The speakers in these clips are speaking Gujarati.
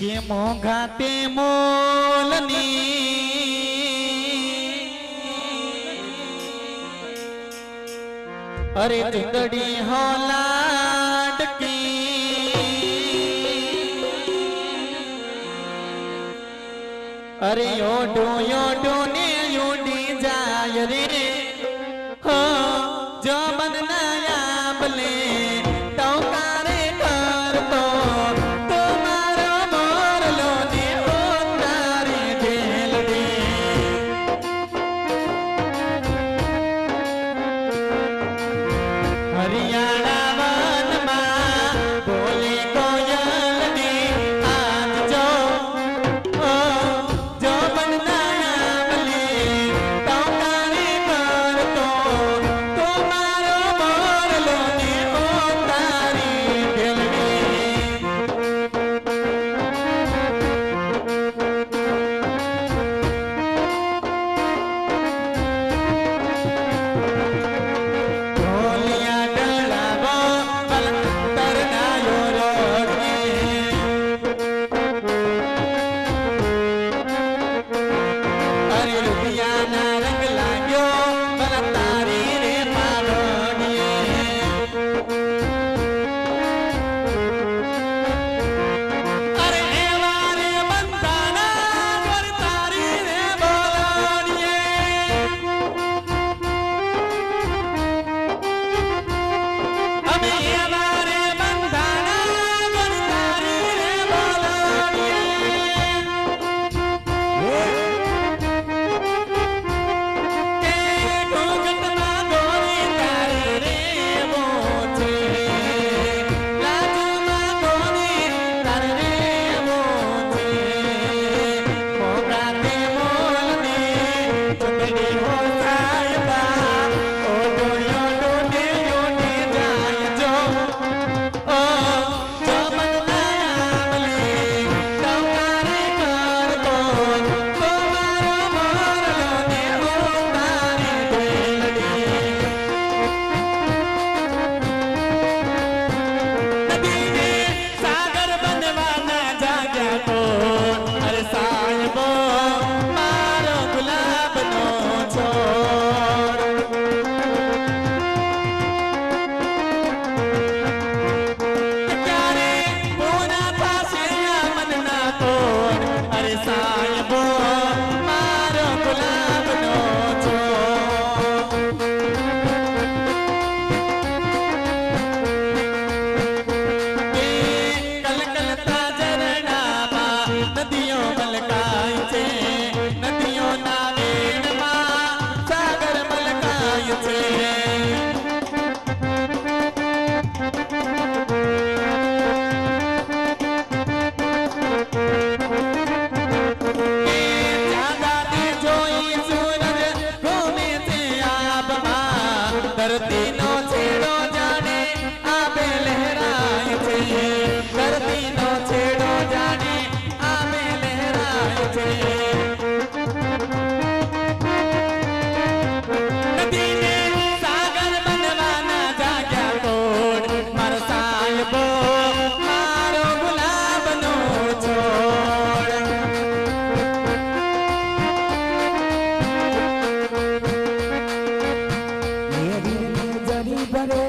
કે મોઘા તે મોલની? અરે ચુંદડી હોલાટકી અરે ઓઢો ઓઢો ને ઓઢી જાય રે.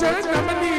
છે કમલી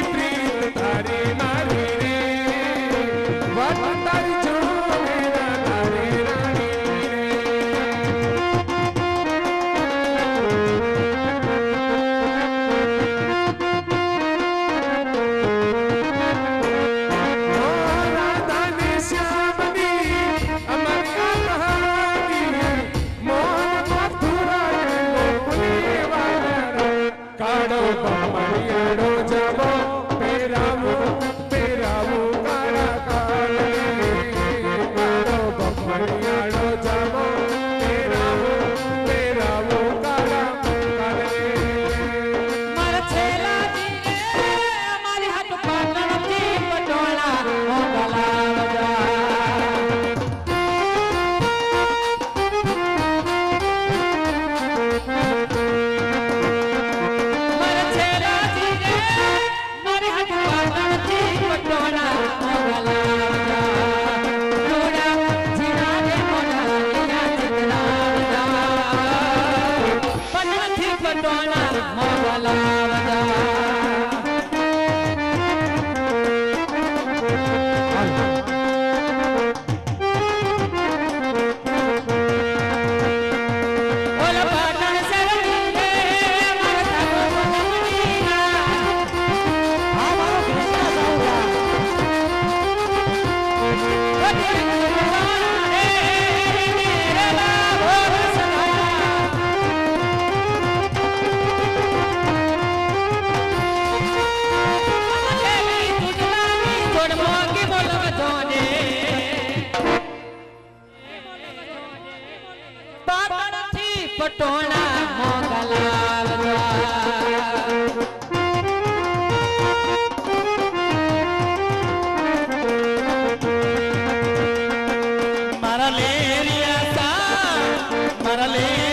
સા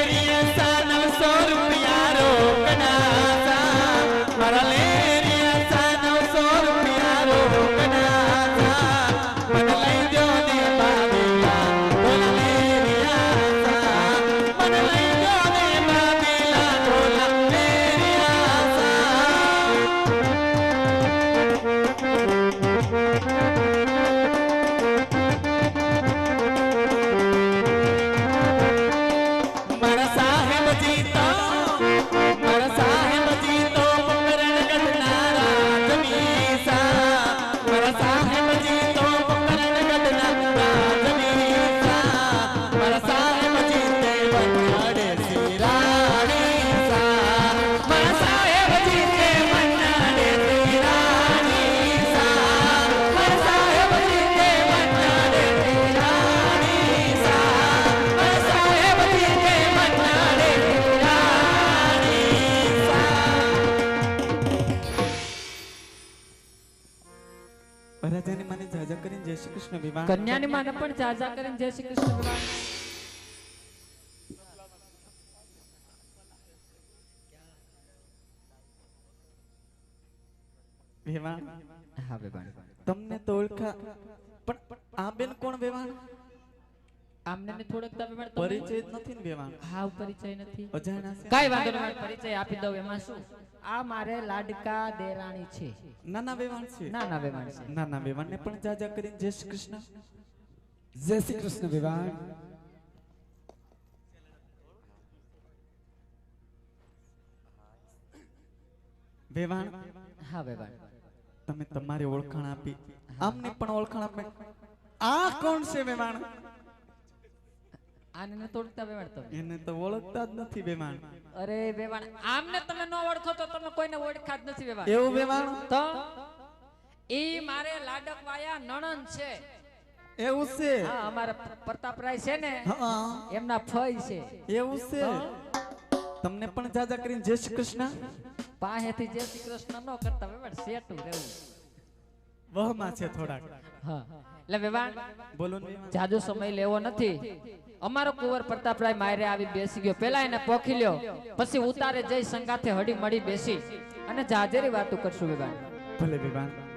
Medina. વરરાજાની માને જાજા કરીને જય શ્રી કૃષ્ણ વિવાહ. કન્યાની માને પણ જાજા કરીને જય શ્રી કૃષ્ણ વિવાહ. વિવાહ? હા બેબાન તમને તો ઓળખા પણ આ બેન કોણ વેવાણ આમને મે થોડક તમે પણ પરિચય નથી ને વેવાણ હા પરિચય નથી. અજાણા છે. કઈ વાંધો નહીં પરિચય આપી દઉં એમાં શું? આ મારે લાડકા દેરાણી છે. નાના વેવાણ છે. ના ના વેવાણ છે. નાના વેવાણ ને પણ જાજા કરીને જય શ્રી કૃષ્ણ. જય શ્રી કૃષ્ણ વેવાણ. વેવાણ હા વેવાણ. તમે તમારી ઓળખાણ આપી. આમને પણ ઓળખાણ આપે. આ કોણ છે વેવાણ? આને ન તોડતા વેવાણ તમે. એને તો ઓળખતા જ નથી વેવાણ અરે વેવાણ આમને તમે ન ઓળખો તો તમે કોઈને ઓળખા જ નથી વેવાણ એવું વેવાણ તો ઈ મારે લાડક વાયા નણંદ છે. એવું છે? હા અમારા પ્રતાપરાય છે ને હા એમના ફઈ છે. એવું છે? તમને પણ જાજા કરીને જય શ્રી કૃષ્ણ. પાસેથી જય શ્રી કૃષ્ણ ન કરતા વેવાણ સેટું રહેવું. વહમાં છે થોડાક. હા. એટલે વેવાણ બોલો જાજો સમય લેવો નથી. અમારો કુંવર પ્રતાપરાય માયરે આવી બેસી ગયો. પેલા એને પોખી લ્યો પછી ઉતારે જઈ સંગાથે હળી મળી બેસી. અને જાજેરી વાતો કરશું વેવાણ. ભલે વેવાણ.